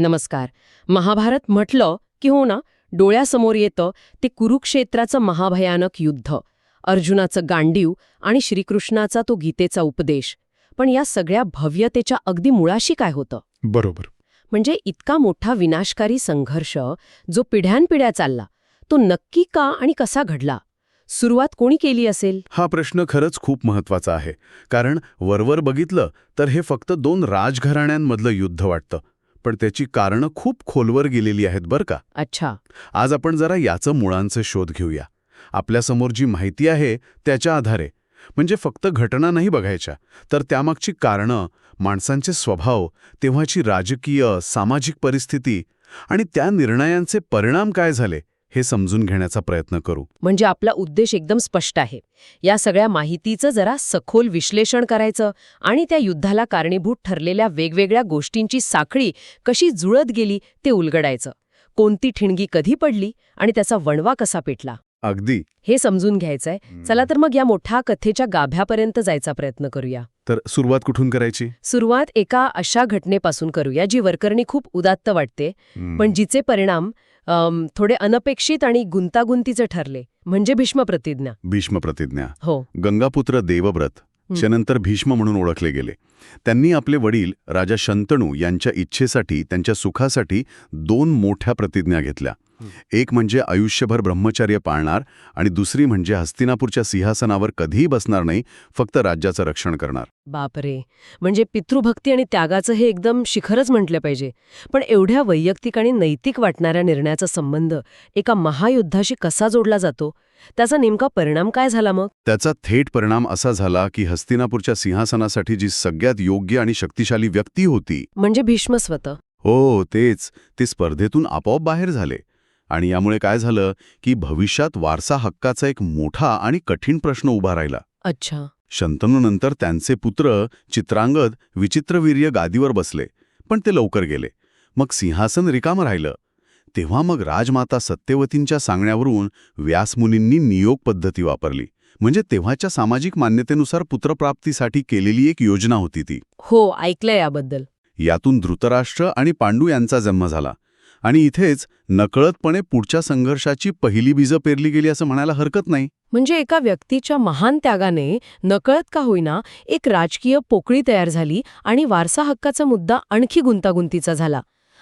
नमस्कार. महाभारत म्हटलं की हो ना डोळ्यासमोर येतं ते कुरुक्षेत्राचं महाभयानक युद्ध. अर्जुनाचं गांडीव आणि श्रीकृष्णाचा तो गीतेचा उपदेश. पण या सगळ्या भव्यतेच्या अगदी मुळाशी काय होतं? बरोबर. म्हणजे इतका मोठा विनाशकारी संघर्ष जो पिढ्यानपिढ्या चालला तो नक्की का आणि कसा घडला? सुरुवात कोणी केली असेल? हा प्रश्न खरंच खूप महत्त्वाचा आहे. कारण वरवर बघितलं तर हे फक्त दोन राजघराण्यांमधलं युद्ध वाटतं. पण त्याची कारणं खूप खोलवर गेलेली आहेत बरं का. अच्छा. आज आपण जरा याचं मुळांचं शोध घेऊया. आपल्यासमोर जी माहिती आहे त्याच्या आधारे. म्हणजे फक्त घटना नाही बघायच्या तर त्यामागची कारणं माणसांचे स्वभाव तेव्हाची राजकीय सामाजिक परिस्थिती आणि त्या निर्णयांचे परिणाम काय झाले हे समजून घेण्याचा प्रयत्न करू. म्हणजे आपला उद्देश एकदम स्पष्ट आहे. या सगळ्या माहितीचं जरा सखोल विश्लेषण करायचं आणि त्या युद्धाला कारणीभूत ठरलेल्या वेगवेगळ्या गोष्टींची साखळी कशी जुळत गेली ते उलगडायचं. कोणती ठिणगी कधी पडली आणि त्याचा वणवा कसा पेटला. अगदी. हे समजून घ्यायचंय. चला तर मग या मोठ्या कथेच्या गाभ्यापर्यंत जायचा प्रयत्न करूया. तर सुरुवात कुठून करायची? सुरुवात एका अशा घटनेपासून करूया जी वरकरणी खूप उदात्त वाटते. पण जिचे परिणाम थोडे अनपेक्षित आणि गुंतागुंतीचे ठरले म्हणजे भीष्म प्रतिज्ञा. भीष्म प्रतिज्ञा. हो. गंगापुत्र देवव्रत हं. जे नंतर भीष्म म्हणून ओळखले गेले. त्यांनी आपले वडील राजा शंतनू यांच्या इच्छेसाठी त्यांच्या सुखासाठी दोन मोठ्या प्रतिज्ञा घेतल्या. एक म्हणजे आयुष्यभर ब्रह्मचर्य पाळणार आणि दुसरी म्हणजे हस्तिनापूरच्या सिंहासनावर कधीही बसणार नाही फक्त राज्याचं रक्षण करणार. बापरे! म्हणजे पितृभक्ती आणि त्यागाचं हे एकदम शिखरच म्हटलं पाहिजे. पण एवढ्या वैयक्तिक आणि नैतिक वाटणाऱ्या निर्णयाचा संबंध एका महायुद्धाशी कसा जोडला जातो? त्याचा नेमका परिणाम काय झाला मग? त्याचा थेट परिणाम असा झाला की हस्तिनापूरच्या सिंहासनासाठी जी सगळ्यात योग्य आणि शक्तिशाली व्यक्ती होती. म्हणजे भीष्म स्वतः. हो तेच. ते स्पर्धेतून आपोआप बाहेर झाले. आणि यामुळे काय झालं की भविष्यात वारसा हक्काचा एक मोठा आणि कठीण प्रश्न उभा राहिला. अच्छा. शंतनूनंतर त्यांचे पुत्र चित्रांगद विचित्रवीर्य गादीवर बसले पण ते लवकर गेले. मग सिंहासन रिकामं राहिलं. तेव्हा मग राजमाता सत्यवतींच्या सांगण्यावरून व्यासमुनींनी नियोग पद्धती वापरली. म्हणजे तेव्हाच्या सामाजिक मान्यतेनुसार पुत्रप्राप्तीसाठी केलेली एक योजना होती ती. हो ऐकलंय याबद्दल. यातून धृतराष्ट्र आणि पांडू यांचा जन्म झाला. आणि इथेच नकळतपणे पुढच्या संघर्षाची पहिली बीजं पेरली गेली असं म्हणायला हरकत नाही. म्हणजे एका व्यक्तीच्या महान त्यागाने नकळत का होईना एक राजकीय पोकळी तयार झाली आणि वारसा हक्काचा मुद्दा आणखी गुंतागुंतीचा झाला.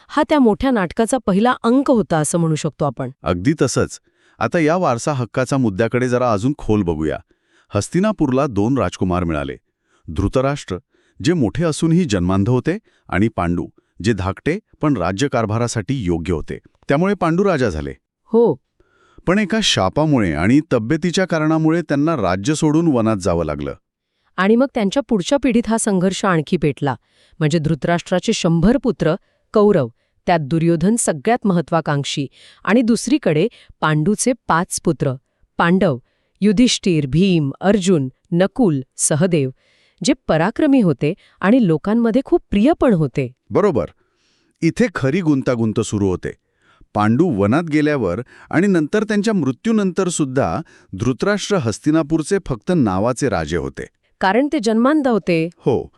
हा त्या मोठ्या नाटकाचा पहिला अंक होता असं म्हणू शकतो आपण. अगदी तसंच. आता या वारसा हक्काचा मुद्द्याकडे जरा अजून खोल बघूया. हस्तिनापूरला दोन राजकुमार मिळाले. धृतराष्ट्र जे मोठे असूनही जन्मांध होते आणि पांडू जे धाकटे पण राज्यकारभारासाठी योग्य होते. त्यामुळे पांडू राजा झाले. हो. पण एका शापामुळे आणि तब्येतीच्या कारणामुळे त्यांना राज्य सोडून वनात जावं लागलं. आणि मग त्यांच्या पुढच्या पिढीत हा संघर्ष आणखी पेटला. म्हणजे धृतराष्ट्राचे शंभर पुत्र कौरव त्यात दुर्योधन सगळ्यात महत्वाकांक्षी आणि दुसरीकडे पांडूचे पाच पुत्र पांडव युधिष्ठिर भीम अर्जुन नकुल सहदेव जे पराक्रमी होते आणि लोकांमध्ये खूप प्रिय पण होते. बरोबर. इथे खरी गुंतागुंत सुरू होते. पांडू वनात गेल्यावर आणि नंतर त्यांच्या मृत्यूनंतर सुद्धा धृतराष्ट्र हस्तिनापूरचे फक्त नावाचे राजे होते. कारण ते जन्मांध होते. हो.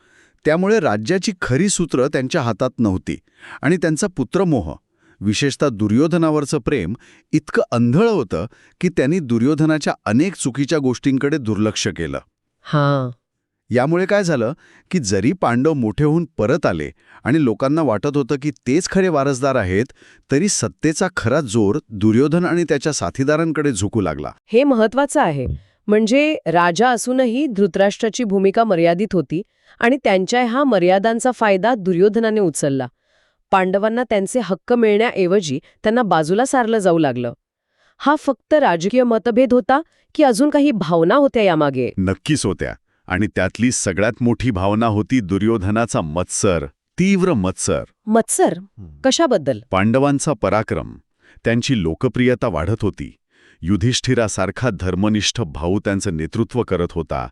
त्यामुळे राज्याची खरी सूत्र त्यांच्या हातात नव्हती आणि त्यांचा पुत्रमोह विशेषतः दुर्योधनावरचं प्रेम इतकं अंधळ होतं की त्यांनी दुर्योधनाच्या अनेक चुकीच्या गोष्टींकडे दुर्लक्ष केलं. हां. यामुळे काय झालं की जरी पांडव मोठे होऊन परत आले आणि लोकांना वाटत होतं की तेच खरे वारसदार आहेत तरी सत्तेचा खरा जोर दुर्योधन आणि त्याच्या साथीदारांकडे झुकू लागला. हे महत्वाचं आहे. म्हणजे राजा असूनही धृतराष्ट्राची भूमिका मर्यादित होती आणि त्यांच्या ह्या मर्यादांचा फायदा दुर्योधनाने उचलला. पांडवांना त्यांचे हक्क मिळण्याऐवजी त्यांना बाजूला सारलं जाऊ लागलं. हा फक्त राजकीय मतभेद होता की अजून काही भावना होत्या यामागे? नक्कीच होत्या. आणि त्यातली सगळ्यात मोठी भावना होती दुर्योधनाचा मत्सर तीव्र मत्सर. मत्सर? कशाबद्दल? पांडवांचा पराक्रम त्यांची लोकप्रियता वाढत होती. युधिष्ठिरासारखा धर्मनिष्ठ भाऊ त्यांचं नेतृत्व करत होता.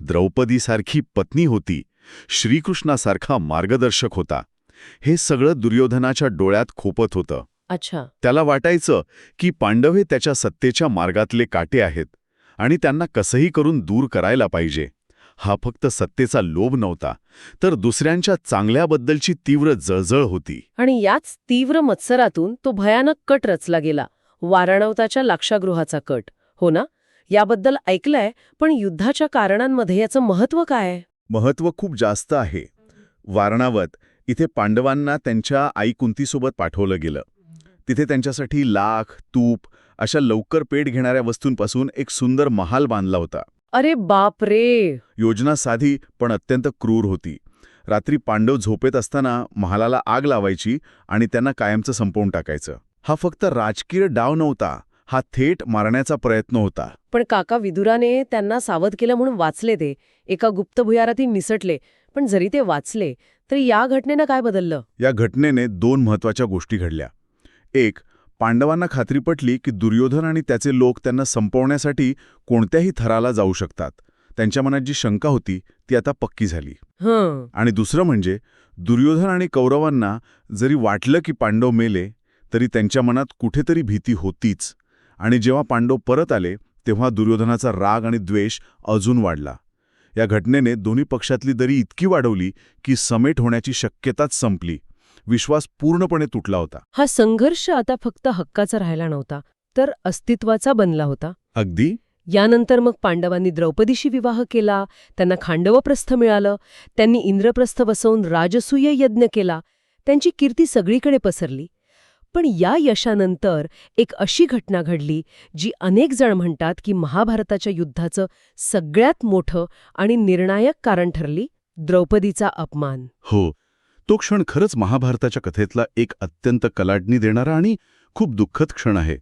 द्रौपदीसारखी पत्नी होती. श्रीकृष्णासारखा मार्गदर्शक होता. हे सगळं दुर्योधनाच्या डोळ्यात खोपत होतं. अच्छा. त्याला वाटायचं की पांडव हे त्याच्या सत्तेच्या मार्गातले काटे आहेत आणि त्यांना कसंही करून दूर करायला पाहिजे. हा फक्त सत्तेचा लोभ नव्हता तर दुसऱ्यांच्या चांगल्याबद्दलची तीव्र जळजळ होती. आणि याच तीव्र मत्सरातून तो भयानक कट रचला गेला वाराणवताच्या लाक्षागृहाचा कट. हो ना? याबद्दल ऐकलंय पण युद्धाच्या कारणांमध्ये याचं महत्त्व काय आहे? महत्त्व खूप जास्त आहे. वारणावत इथे पांडवांना त्यांच्या आई कुंतीसोबत पाठवलं गेलं. तिथे त्यांच्यासाठी लाख तूप अशा लवकर पेट घेणाऱ्या वस्तूंपासून एक सुंदर महाल बांधला होता. अरे बाप रे योजना साधी पण अत्यंत क्रूर होती. रात्री पांडव झोपेत असताना महालाला आग लावायची आणि त्यांना कायमचं संपवून टाकायचं. हा फक्त राजकीय डाव नव्हता हा थेट मारण्याचा प्रयत्न होता. पण काका विदुराने त्यांना सावध केलं म्हणून वाचले ते. एका गुप्त भुयारातही निसटले. पण जरी ते वाचले तरी या घटनेनं काय बदललं? या घटनेने दोन महत्त्वाच्या गोष्टी घडल्या. एक पांडवांना खात्री पटली की दुर्योधन आणि त्याचे लोक त्यांना संपवण्यासाठी कोणत्याही थराला जाऊ शकतात. त्यांच्या मनात जी शंका होती ती आता पक्की झाली. आणि दुसरं म्हणजे दुर्योधन आणि कौरवांना जरी वाटलं की पांडव मेले तरी त्यांच्या मनात कुठेतरी भीती होतीच. आणि जेव्हा पांडव परत आले तेव्हा दुर्योधनाचा राग आणि द्वेष अजून वाढला. या घटनेने दोन्ही पक्षातली दरी इतकी वाढवली की समेट होण्याची शक्यताच संपली. विश्वास पूर्णपणे तुटला होता. हा संघर्ष आता फक्त हक्काचा राहिला नव्हता तर अस्तित्वाचा बनला होता. अगदी? यानंतर मग पांडवांनी द्रौपदीशी विवाह केला त्यांना खांडवप्रस्थ मिळालं त्यांनी इंद्रप्रस्थ बसवून राजसूय यज्ञ केला त्यांची कीर्ती सगळीकडे पसरली. पण या यशानंतर एक अशी घटना घडली जी अनेक जण म्हणतात की महाभारताच्या युद्धाचं सगळ्यात मोठं आणि निर्णायक कारण ठरली द्रौपदीचा अपमान. हो तो क्षण खरंच महाभारताच्या कथेतला एक अत्यंत कलाडणी देणारा आणि खूप दुःखद क्षण आहे.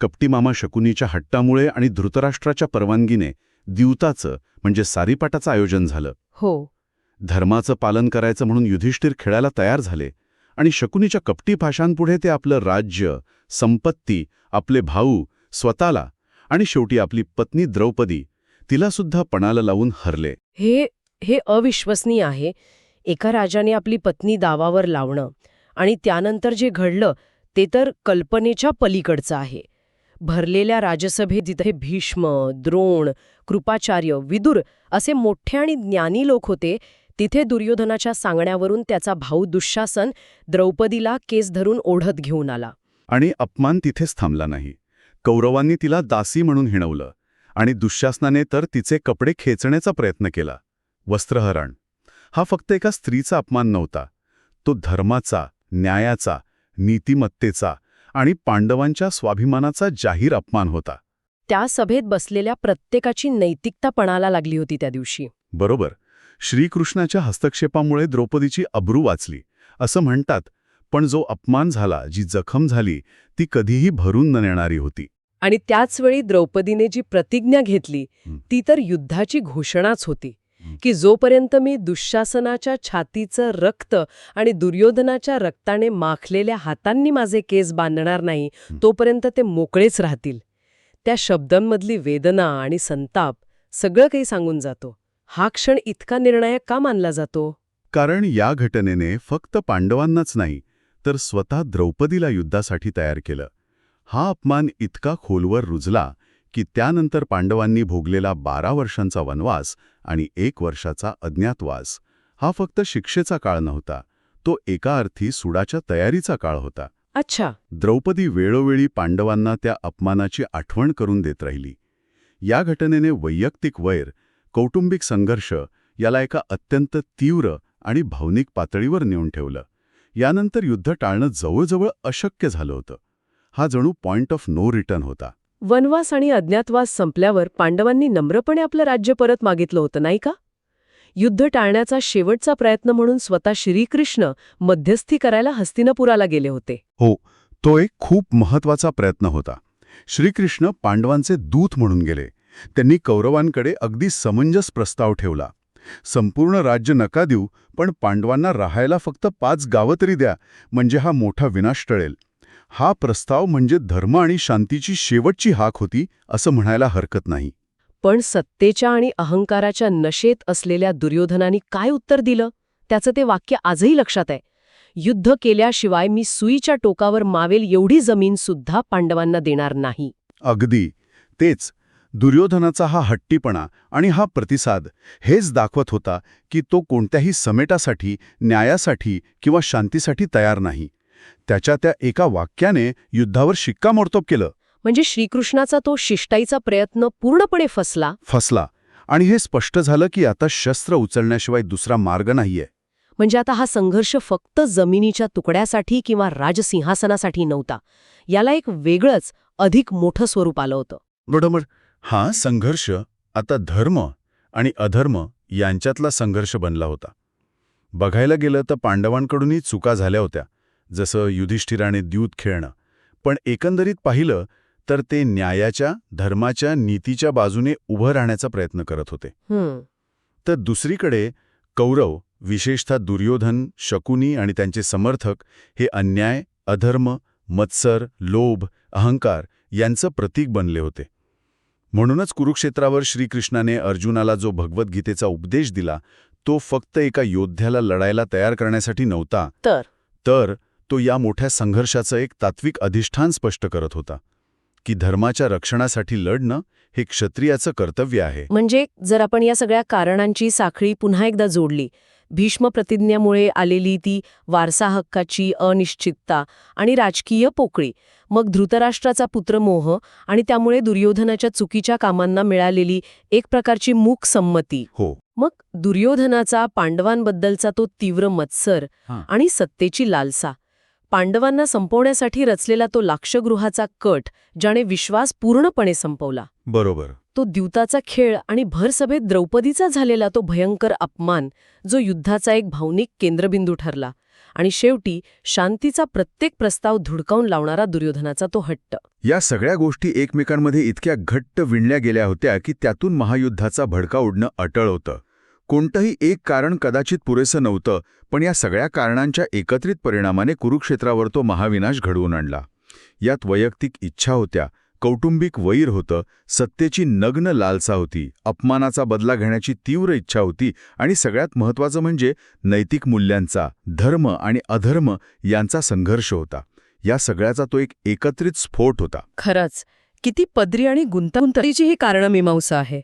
कपटी मामा शकुनीच्या हट्टामुळे आणि धृतराष्ट्राच्या परवानगीने द्यूताचं म्हणजे सारीपाटाचं आयोजन झालं. हो. धर्माचं पालन करायचं म्हणून युधिष्ठिर खेळायला तयार झाले आणि शकुनीच्या कपटी भाषांपुढे ते आपलं राज्य संपत्ती आपले भाऊ स्वतःला आणि शेवटी आपली पत्नी द्रौपदी तिलासुद्धा पणाला लावून हरले. हे हे अविश्वसनीय आहे. एका राजाने आपली पत्नी दावावर लावणं आणि त्यानंतर जे घडलं ते तर कल्पनेच्या पलीकडचं आहे. भरलेल्या राजसभेत जिथे भीष्म द्रोण कृपाचार्य विदुर असे मोठे आणि ज्ञानी लोक होते तिथे दुर्योधनाच्या सांगण्यावरून त्याचा भाऊ दुःशासन द्रौपदीला केस धरून ओढत घेऊन आला. आणि अपमान तिथेच थांबला नाही. कौरवांनी तिला दासी म्हणून हिणवलं आणि दुःशासनाने तर तिचे कपडे खेचण्याचा प्रयत्न केला. वस्त्रहरण हा फक्त एका स्त्रीचा अपमान नव्हता. तो धर्माचा न्यायाचा नीतिमत्तेचा आणि पांडवांच्या स्वाभिमानाचा जाहीर अपमान होता. त्या सभेत बसलेल्या प्रत्येकाची नैतिकता पणाला लागली होती त्या दिवशी. बरोबर. श्रीकृष्णाच्या हस्तक्षेपामुळे द्रौपदीची अब्रू वाचली. असं म्हणतात पण जो अपमान झाला जी जखम झाली ती कधीही भरून न नेणारी होती. आणि त्याचवेळी द्रौपदीने जी प्रतिज्ञा घेतली. ती तर युद्धाची घोषणाच होती. की जोपर्यंत मी दुःशासनाच्या छातीचं रक्त आणि दुर्योधनाच्या रक्ताने माखलेल्या हातांनी माझे केस बांधणार नाही. तोपर्यंत ते मोकळेच राहतील. त्या शब्दांमधली वेदना आणि संताप सगळं काही सांगून जातो. हा क्षण इतका निर्णायक का मानला जातो? कारण या घटनेने फक्त पांडवांनाच नाही तर स्वतः द्रौपदीला युद्धासाठी तयार केलं. हा अपमान इतका खोलवर रुजला की त्यानंतर पांडवांनी भोगलेला बारा वर्षांचा वनवास आणि एक वर्षाचा अज्ञातवास. हा फक्त शिक्षेचा काळ नव्हता तो एका अर्थी सुडाच्या तयारीचा काळ होता. अच्छा. द्रौपदी वेळोवेळी पांडवांना त्या अपमानाची आठवण करून देत राहिली. या घटनेने वैयक्तिक वैर कौटुंबिक संघर्ष याला एका अत्यंत तीव्र आणि भावनिक पातळीवर नेऊन ठेवलं. यानंतर युद्ध टाळणं जवळजवळ अशक्य झालं होतं. हा जणू पॉइंट ऑफ नो रिटर्न होता. वनवास आणि अज्ञातवास संपल्यावर पांडवांनी नम्रपणे आपलं राज्य परत मागितलं होतं नाही का? युद्ध टाळण्याचा शेवटचा प्रयत्न म्हणून स्वतः श्रीकृष्ण मध्यस्थी करायला हस्तिनापुराला गेले होते. हो तो एक खूप महत्त्वाचा प्रयत्न होता. श्रीकृष्ण पांडवांचे दूत म्हणून गेले. त्यांनी कौरवांकडे अगदी समंजस प्रस्ताव ठेवला. संपूर्ण राज्य नका देऊ पण पांडवांना राहायला फक्त पाच गावं तरी द्या म्हणजे हा मोठा विनाश टळेल. हा प्रस्ताव म्हणजे धर्म आणि शांतीची शेवटची हाक होती असं म्हणायला हरकत नाही. पण सत्तेच्या आणि अहंकाराच्या नशेत असलेल्या दुर्योधनाने काय उत्तर दिलं? त्याचं ते वाक्य आजही लक्षात आहे. युद्ध केल्याशिवाय मी सुईच्या टोकावर मावेल एवढी जमीन सुद्धा पांडवांना देणार नाही. अगदी. तेच. दुर्योधनाचा हा हट्टीपणा आणि हा प्रतिसाद हेच दाखवत होता की तो कोणत्याही समेटासाठी न्यायासाठी किंवा शांतीसाठी तयार नाही. त्याच्या त्या एका वाक्याने युद्धावर शिक्कामोर्तब केलं. म्हणजे श्रीकृष्णाचा तो शिष्टाईचा प्रयत्न पूर्णपणे फसला. फसला. आणि हे स्पष्ट झालं की आता शस्त्र उचलण्याशिवाय दुसरा मार्ग नाहीये. म्हणजे आता हा संघर्ष फक्त जमिनीच्या तुकड्यासाठी किंवा राजसिंहासनासाठी नव्हता. याला एक वेगळंच अधिक मोठं स्वरूप आलं होतं. बरोबर. हा संघर्ष आता धर्म आणि अधर्म यांच्यातला संघर्ष बनला होता. बघायला गेलं तर पांडवांकडूनही चुका झाल्या होत्या. जसं युधिष्ठिराने द्यूत खेळणं. पण एकंदरीत पाहिलं तर ते न्यायाच्या धर्माच्या नीतीच्या बाजूने उभं राहण्याचा प्रयत्न करत होते. तर दुसरीकडे कौरव विशेषतः दुर्योधन शकुनी आणि त्यांचे समर्थक हे अन्याय अधर्म मत्सर लोभ अहंकार यांचं प्रतीक बनले होते. म्हणूनच कुरुक्षेत्रावर श्रीकृष्णाने अर्जुनाला जो भगवद्गीतेचा उपदेश दिला तो फक्त एका योद्ध्याला लढायला तयार करण्यासाठी नव्हता. तर? तर तो या मोठ्या संघर्षाचं एक तात्विक अधिष्ठान स्पष्ट करत होता की धर्माच्या रक्षणासाठी लढणं हे क्षत्रियाचं कर्तव्य आहे. म्हणजे जर आपण या सगळ्या कारणांची साखळी पुन्हा एकदा जोडली भीष्म प्रतिज्ञामुळे आलेली ती वारसा हक्काची अनिश्चितता आणि राजकीय पोकळी मग धृतराष्ट्राचा पुत्रमोह आणि त्यामुळे दुर्योधनाच्या चुकीच्या कामांना मिळालेली एक प्रकारची मूक संमती. हो. मग दुर्योधनाचा पांडवांबद्दलचा तो तीव्र मत्सर. आणि सत्तेची लालसा पांडवांना संपवण्यासाठी रचलेला तो लाक्षगृहाचा कट ज्याने विश्वास पूर्णपणे संपवला. बरोबर. तो द्यूताचा खेळ आणि भरसभेत द्रौपदीचा झालेला तो भयंकर अपमान जो युद्धाचा एक भावनिक केंद्रबिंदू ठरला. आणि शेवटी शांतीचा प्रत्येक प्रस्ताव धुडकावून लावणारा दुर्योधनाचा तो हट्ट. या सगळ्या गोष्टी एकमेकांमध्ये इतक्या घट्ट विणल्या गेल्या होत्या की त्यातून महायुद्धाचा भडका उडणं अटळ होतं. कोणतंही एक कारण कदाचित पुरेसं नव्हतं पण या सगळ्या कारणांच्या एकत्रित परिणामाने कुरुक्षेत्रावर तो महाविनाश घडवून आणला. यात वैयक्तिक इच्छा होत्या कौटुंबिक वैर होतं सत्तेची नग्न लालसा होती अपमानाचा बदला घेण्याची तीव्र इच्छा होती आणि सगळ्यात महत्त्वाचं म्हणजे नैतिक मूल्यांचा धर्म आणि अधर्म यांचा संघर्ष होता. या सगळ्याचा तो एक एकत्रित स्फोट होता. खरंच किती पदरी आणि गुंतागुंतीची ही कारणमीमांसा आहे.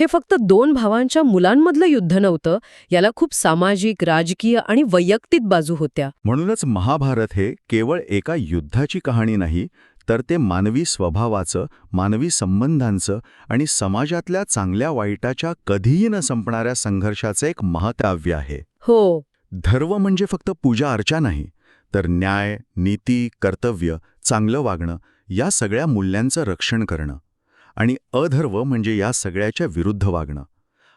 हे फक्त दोन भावांच्या मुलांमधलं युद्ध नव्हतं याला खूप सामाजिक राजकीय आणि वैयक्तिक बाजू होत्या. म्हणूनच महाभारत हे केवळ एका युद्धाची कहाणी नाही तर ते मानवी स्वभावाचं मानवी संबंधांचं आणि समाजातल्या चांगल्या वाईटाच्या कधीही न संपणाऱ्या संघर्षाचं एक महाकाव्य आहे. हो. धर्म म्हणजे फक्त पूजा अर्चा नाही तर न्याय नीती कर्तव्य चांगलं वागणं या सगळ्या मूल्यांचं रक्षण करणं. आणि अधर्व म्हणजे या सगळ्याच्या विरुद्ध वागणं.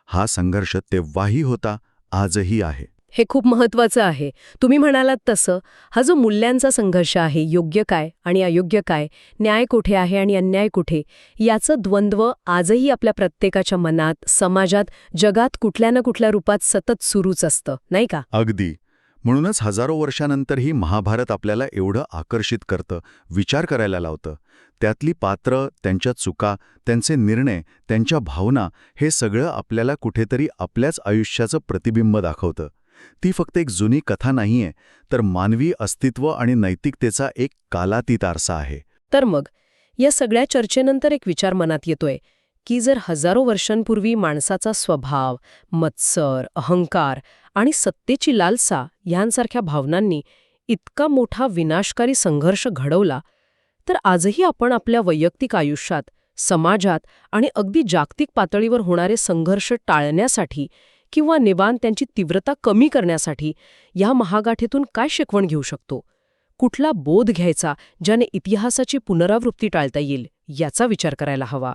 हा संघर्ष तेव्हाही होता आजही आहे. हे खूप महत्वाचं आहे. तुम्ही म्हणालात तसं. हा जो मूल्यांचा संघर्ष आहे योग्य काय आणि अयोग्य काय न्याय कुठे आहे आणि अन्याय कुठे याचं द्वंद्व आजही आपल्या प्रत्येकाच्या मनात समाजात जगात कुठल्या ना कुठल्या रूपात सतत सुरूच असतं नाही का? अगदी. म्हणूनच हजारो वर्षानंतरही महाभारत आपल्याला एवढं आकर्षित करतं विचार करायला लावतं. त्यातली पात्र त्यांच्या चुका त्यांचे निर्णय त्यांच्या भावना हे सगळं आपल्याला कुठेतरी आपल्याच आयुष्याचं प्रतिबिंब दाखवतं. ती फक्त एक जुनी कथा नाहीये तर मानवी अस्तित्व आणि नैतिकतेचा एक कालातीत आरसा आहे. तर मग या सगळ्या चर्चेनंतर एक विचार मनात येतोय. की जर हजारो वर्षांपूर्वी माणसाचा स्वभाव मत्सर अहंकार आणि सत्तेची लालसा यांसारख्या भावनांनी इतका मोठा विनाशकारी संघर्ष घडवला तर आजही आपण आपल्या वैयक्तिक आयुष्यात समाजात आणि अगदी जागतिक पातळीवर होणारे संघर्ष टाळण्यासाठी किंवा निवान त्यांची तीव्रता कमी करण्यासाठी या महागाठीतून काय शिकवण घेऊ शकतो? कुठला बोध घ्यायचा ज्याने इतिहासाची पुनरावृत्ती टाळता येईल याचा विचार करायला हवा.